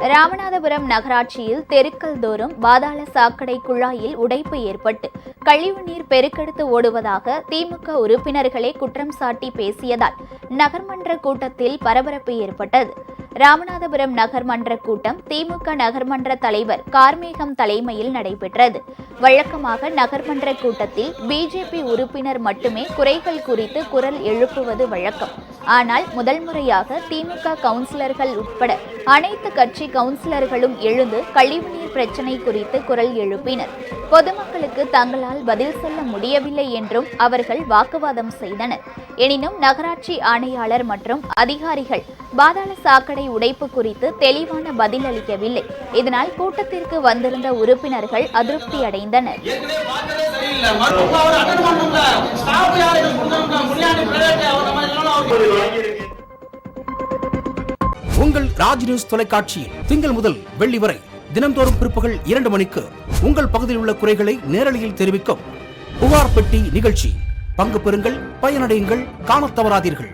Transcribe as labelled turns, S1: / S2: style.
S1: ராமநாதபுரம் நகராட்சியில் தெருக்கள் தோறும் பாதாள சாக்கடை குழாயில் உடைப்பு ஏற்பட்டு கழிவுநீர் பெருக்கெடுத்து ஓடுவதாக திமுக உறுப்பினர்களே குற்றம் சாட்டி பேசியதால் நகர்மன்ற கூட்டத்தில் பரபரப்பு ஏற்பட்டது. ராமநாதபுரம் நகர்மன்ற கூட்டம் திமுக நகர்மன்ற தலைவர் கார்மேகம் தலைமையில் நடைபெற்றது. வழக்கமாக நகர்மன்ற கூட்டத்தில் பிஜேபி உறுப்பினர் மட்டுமே குறைகள் குறித்து குரல் எழுப்புவது வழக்கம். ஆனால் முதல் முறையாக திமுக கவுன்சிலர்கள் உட்பட அனைத்து கட்சி கவுன்சிலர்களும் எழுந்து கழிவுநீர் பிரச்சினை குறித்து குரல் எழுப்பினர். பொதுமக்களுக்கு தங்களால் பதில் சொல்ல முடியவில்லை என்றும் அவர்கள் வாக்குவாதம் செய்தனர். எனினும் நகராட்சி ஆணையாளர் மற்றும் அதிகாரிகள் பாதாள சாக்கடை உடைப்பு குறித்து தெளிவான பதில் அளிக்கவில்லை இதனால் கூட்டத்திற்கு வந்திருந்த உறுப்பினர்கள் அதிருப்தி அடைந்தனர்.
S2: உங்கள் ராஜ் நியூஸ் தொலைக்காட்சியில் திங்கள் முதல் வெள்ளி வரை தினம்தோறும் பிற்பகல் இரண்டு மணிக்கு உங்கள் பகுதியில் உள்ள குறைகளை நேரலையில் தெரிவிக்கும் புகார் பெட்டி நிகழ்ச்சி. பங்கு பெறுங்கள் பயனடையுங்கள் காணத் தவறாதீர்கள்.